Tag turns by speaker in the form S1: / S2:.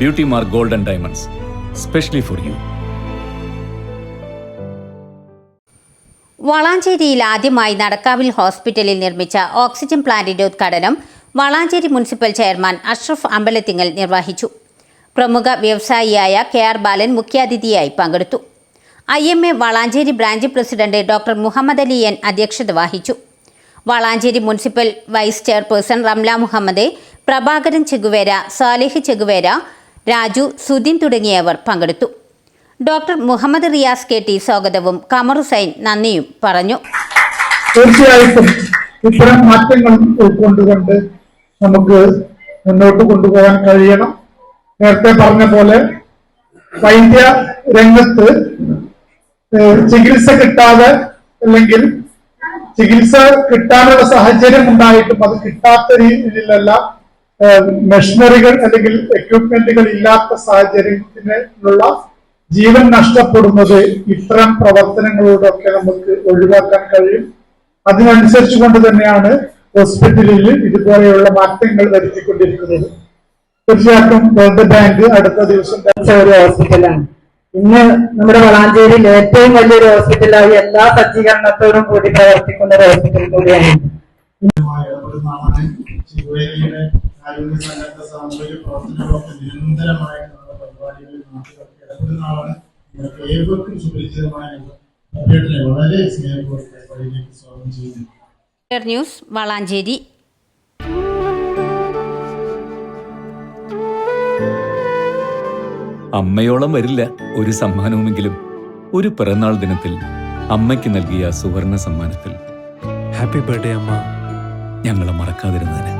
S1: Beauty mark golden diamonds specially for you
S2: വളാഞ്ചേരിയിൽ ആദ്യമായി നടക്കാവിൽ ഹോസ്പിറ്റലിൽ നിർമ്മിച്ച ഓക്സിജൻ പ്ലാന്റിന്റെ ഉദ്ഘാടനം വളാഞ്ചേരി മുനിസിപ്പൽ ചെയർമാൻ അഷ്റഫ് അമ്പലത്തിങ്ങൽ നിർവഹിച്ചു. പ്രമുഖ വ്യവസായിയായ കെ ആർ ബാലൻ മുഖ്യാതിഥിയായി പങ്കെടുത്തു. I M A Valanchery branch president doctor Muhammad Ali N അധ്യക്ഷത വഹിച്ചു. Valanchery municipal vice chairperson Ramla Muhammad Prabhakaran Che Guevara Salih Che Guevara Raju Sudeen തുടങ്ങിയവർ പങ്കെടുത്തു. Doctor Muhammad Riyas K. T. സ്വാഗതവും കമർ ഹുസൈൻ നന്ദിയും പറഞ്ഞു.
S3: തീർച്ചയായിട്ടും ഇത്തരം മാറ്റങ്ങൾ ഉൾക്കൊണ്ടുകൊണ്ട് നമുക്ക് മുന്നോട്ട് കൊണ്ടുപോകാൻ കഴിയണം. നേരത്തെ പറഞ്ഞ പോലെ വൈദ്യ രംഗത്ത് ചികിത്സ കിട്ടാതെ അല്ലെങ്കിൽ ചികിത്സ കിട്ടാനുള്ള സാഹചര്യം ഉണ്ടായിട്ടും അത് കിട്ടാത്ത രീതിയിലല്ല മെഷീനറികൾ അല്ലെങ്കിൽ എക്യൂപ്മെന്റുകൾ ഇല്ലാത്ത സാഹചര്യത്തിനുള്ള ജീവൻ നഷ്ടപ്പെടുന്നത് ഇത്തരം പ്രവർത്തനങ്ങളോടൊക്കെ നമുക്ക് ഒഴിവാക്കാൻ കഴിയും. അതിനനുസരിച്ച് കൊണ്ട് തന്നെയാണ് ഹോസ്പിറ്റലിൽ ഇതുപോലെയുള്ള മാറ്റങ്ങൾ വരുത്തിക്കൊണ്ടിരിക്കുന്നത്. തീർച്ചയായിട്ടും വേൾഡ് ബാങ്ക് അടുത്ത ദിവസം
S4: ഒരു ഹോസ്പിറ്റലാണ്. ഇന്ന് നമ്മുടെ വളാഞ്ചേരിയിൽ ഏറ്റവും വലിയൊരു ഹോസ്പിറ്റലായി എല്ലാ സജ്ജീകരണത്തോടും കൂടി പ്രവർത്തിക്കുന്ന ഒരു ഹോസ്പിറ്റൽ കൂടിയാണ്.
S5: ആരോഗ്യ സന്നദ്ധ സാമൂഹിക പ്രവർത്തനങ്ങളൊക്കെ നിരന്തരമായിട്ട് നമ്മുടെ പരിപാടികളിൽ നാട്ടുകാർക്ക് ഇടപെടുന്ന ആളാണ് നിങ്ങൾക്ക് ഏവർക്കും സുപരിചിതമായ അഭ്യർത്ഥന വളരെ സ്നേഹപൂർവം പരിപാടിയിലേക്ക് സ്വാഗതം ചെയ്യുന്നു.
S2: ന്യൂസ് വളാഞ്ചേരി.
S1: അമ്മയോളം വരില്ല ഒരു സമ്മാനവുമെങ്കിലും. ഒരു പിറന്നാൾ ദിനത്തിൽ അമ്മയ്ക്ക് നൽകിയ സുവർണ സമ്മാനത്തിൽ.
S6: ഹാപ്പി ബർത്ത്ഡേ അമ്മ.
S1: ഞങ്ങളെ മറക്കാതിരുന്നതിന്.